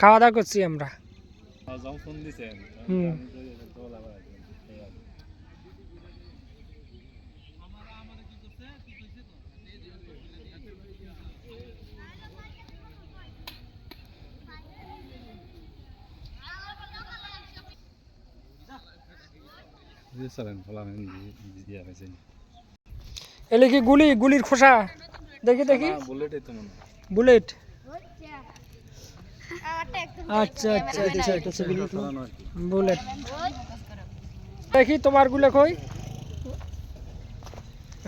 খাওয়া দাওয়া করছি আমরা। এলে কি গুলি? গুলির খোসা? দেখি দেখি। বুলেট? আচ্ছা আচ্ছা আচ্ছা আচ্ছা চালানো বুলেট। দেখি তোমার গুলে কই?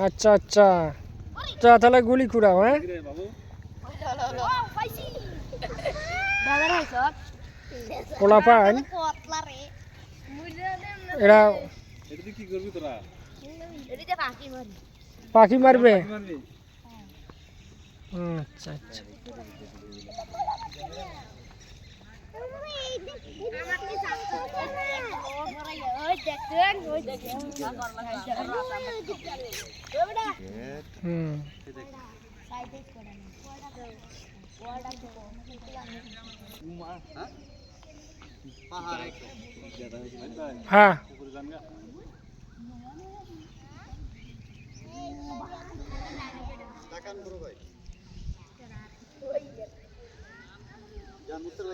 আচ্ছা আচ্ছা। আচ্ছা তাহলে গুলি কুড়াও হ্যাঁ? পোলা পান? এরা এটা দিয়ে কি করবি তোরা? এদিকে বাকি মারি। পাখি মারবি? আচ্ছা আচ্ছা। হুম। সাইডে করে ওটা হ্যাঁ मुसळ